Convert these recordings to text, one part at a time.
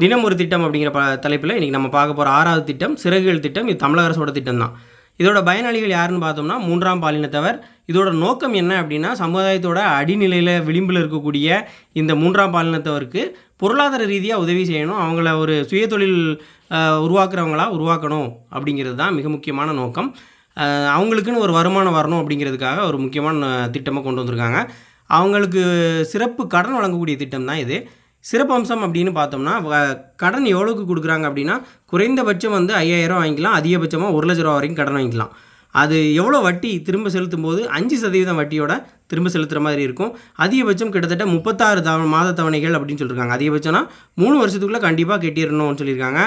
தினம் ஒரு திட்டம் அப்படிங்கிற ப தலைப்பில் இன்றைக்கி நம்ம பார்க்க போகிற ஆறாவது திட்டம் சிறகுகள் திட்டம் இது தமிழக அரசோட திட்டம் தான் இதோட பயனாளிகள் யாருன்னு பார்த்தோம்னா மூன்றாம் பாலினத்தவர். இதோட நோக்கம் என்ன அப்படின்னா சமுதாயத்தோட அடிநிலையில் விளிம்பில் இருக்கக்கூடிய இந்த மூன்றாம் பாலினத்தவருக்கு பொருளாதார ரீதியாக உதவி செய்யணும். அவங்கள ஒரு சுயதொழில் அஹ், உருவாக்குறவங்களா உருவாக்கணும் அப்படிங்கிறது தான் மிக முக்கியமான நோக்கம். அவங்களுக்குன்னு ஒரு வருமானம் வரணும் அப்படிங்கிறதுக்காக ஒரு முக்கியமான திட்டமாக கொண்டு வந்திருக்காங்க. அவங்களுக்கு சிறப்பு கடன் வழங்கக்கூடிய திட்டம் தான் இது. சிறப்பம்சம் அப்படின்னு பார்த்தோம்னா கடன் எவ்வளோக்கு கொடுக்குறாங்க அப்படின்னா குறைந்தபட்சம் வந்து ஐயாயிரம் வாங்கிக்கலாம் அதிகபட்சமாக ஒரு லட்ச ரூபா வரைக்கும் கடன் வாங்கிக்கலாம். அது எவ்வளோ வட்டி திரும்ப செலுத்தும் போது அஞ்சு சதவீதம் வட்டியோட திரும்ப செலுத்துகிற மாதிரி இருக்கும். அதிகபட்சம் கிட்டத்தட்ட முப்பத்தாறு தவ மாத தவணைகள் அப்படின்னு சொல்லியிருக்காங்க அதிகபட்சம்னா மூணு வருஷத்துக்குள்ளே கண்டிப்பாக கட்டிடணும்னு சொல்லியிருக்காங்க.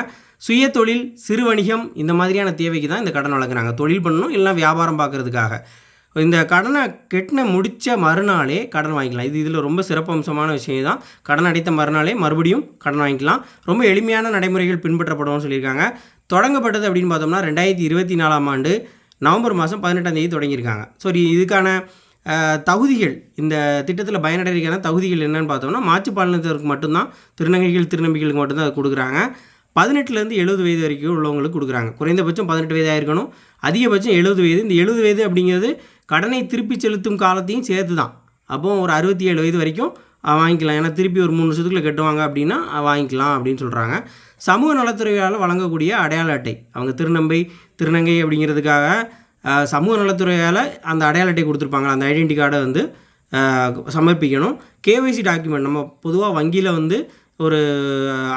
சுய தொழில் சிறு வணிகம் இந்த மாதிரியான தேவைக்கு தான் இந்த கடன் வழங்குறாங்க. தொழில் பண்ணணும் இல்லைனா வியாபாரம் பார்க்குறதுக்காக. இந்த கடனை கெட்டின முடித்த மறுநாளே கடன் வாங்கிக்கலாம். இது இதில் ரொம்ப சிறப்பம்சமான விஷயம் தான் கடன் அடைத்த மறுநாளே மறுபடியும் கடன் வாங்கிக்கலாம். ரொம்ப எளிமையான நடைமுறைகள் பின்பற்றப்படும்னு சொல்லியிருக்காங்க. தொடங்கப்பட்டது அப்படின்னு பார்த்தோம்னா ரெண்டாயிரத்தி இருபத்தி நாலாம் ஆண்டு நவம்பர் மாதம் பதினெட்டாம் தேதி தொடங்கியிருக்காங்க. சரி இதுக்கான தகுதிகள் இந்த திட்டத்தில் பயனடைகிறதுக்கான தகுதிகள் என்னென்னு பார்த்தோம்னா மாற்றுப்பாலினத்திற்கு மட்டும்தான் திருநங்கைகள் திருநம்பிகளுக்கு மட்டும்தான் அது கொடுக்குறாங்க. பதினெட்டுலேருந்து எழுபது வயது வரைக்கும் உள்ளவங்களுக்கு கொடுக்குறாங்க. குறைந்தபட்சம் பதினெட்டு வயதாக இருக்கணும் அதிகபட்சம் எழுபது வயது. இந்த எழுபது வயது அப்படிங்கிறது கடனை திருப்பி செலுத்தும் காலத்தையும் சேர்த்து தான் அப்போ ஒரு அறுபத்தி ஏழு வயது வரைக்கும் வாங்கிக்கலாம். ஏன்னா திருப்பி ஒரு மூணு வருஷத்துக்குள்ள கட்டுவாங்க அப்படின்னா வாங்கிக்கலாம் அப்படின்னு சொல்கிறாங்க சமூக நலத்துறையால் வழங்கக்கூடிய அடையாள அட்டை. அவங்க திருநம்பை திருநங்கை அப்படிங்கிறதுக்காக சமூக நலத்துறையால் அந்த அடையாள அட்டை கொடுத்துருப்பாங்க. அந்த ஐடென்டி கார்டை வந்து சமர்ப்பிக்கணும். KYC document. நம்ம பொதுவாக வங்கியில் வந்து ஒரு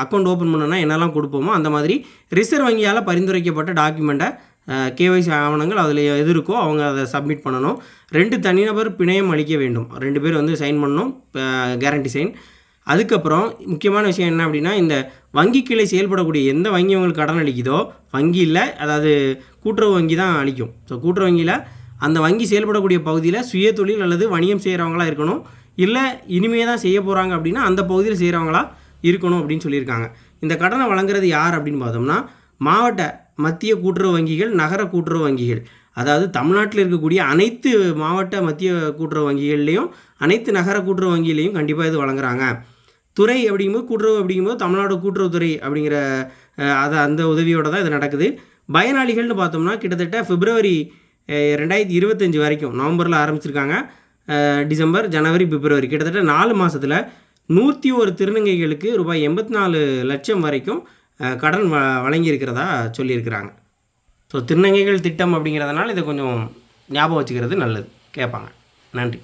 அக்கௌண்ட் ஓப்பன் பண்ணோன்னா என்னெல்லாம் கொடுப்போமோ அந்த மாதிரி ரிசர்வ் வங்கியால் பரிந்துரைக்கப்பட்ட டாக்குமெண்ட்டை கேவைசி ஆவணங்கள் அதில் எது இருக்கோ அவங்க அதை சப்மிட் பண்ணணும். ரெண்டு தனிநபர் பிணையம் அளிக்க வேண்டும். ரெண்டு பேர் வந்து சைன் பண்ணணும் கேரண்டி சைன் அதுக்கப்புறம் முக்கியமான விஷயம் என்ன அப்படின்னா இந்த வங்கி கிளை செயல்படக்கூடிய எந்த வங்கி உங்களுக்கு கடன் அளிக்குதோ வங்கியில் அதாவது கூட்டுறவு வங்கி தான் அளிக்கும். ஸோ கூட்டுறவு வங்கியில் அந்த வங்கி செயல்படக்கூடிய பகுதியில் சுய தொழில் அல்லது வணிகம் செய்கிறவங்களா இருக்கணும். இல்லை இனிமே தான் செய்ய போகிறாங்க அப்படின்னா அந்த பகுதியில் செய்கிறவங்களா இருக்கணும் அப்படின்னு சொல்லியிருக்காங்க. இந்த கடனை வழங்குறது யார் அப்படின்னு பார்த்தோம்னா மாவட்ட மத்திய கூட்டுறவு வங்கிகள் நகர கூட்டுறவு வங்கிகள். அதாவது தமிழ்நாட்டில் இருக்கக்கூடிய அனைத்து மாவட்ட மத்திய கூட்டுறவு வங்கிகள்லேயும் அனைத்து நகர கூட்டுறவு வங்கியிலையும் கண்டிப்பாக இது வழங்குறாங்க. துறை அப்படிங்கும்போது கூட்டுறவு அப்படிங்கும்போது தமிழ்நாடு கூட்டுறவுத்துறை அப்படிங்கிற அதை அந்த உதவியோட தான் இது நடக்குது. பயனாளிகள்னு பார்த்தோம்னா கிட்டத்தட்ட பிப்ரவரி ரெண்டாயிரத்தி இருபத்தஞ்சி வரைக்கும் நவம்பரில் ஆரம்பிச்சிருக்காங்க. டிசம்பர் ஜனவரி பிப்ரவரி கிட்டத்தட்ட நாலு மாதத்தில் நூற்றி ஒரு திருநங்கைகளுக்கு ரூபாய் எண்பத்தி நாலு லட்சம் வரைக்கும் கடன் வ வழங்கியிருக்கிறதா சொல்லியிருக்கிறாங்க. ஸோ திருநங்கைகள் திட்டம் அப்படிங்கிறதுனால இதை கொஞ்சம் ஞாபகம் வச்சுக்கிறது நல்லது. கேட்பாங்க. நன்றி.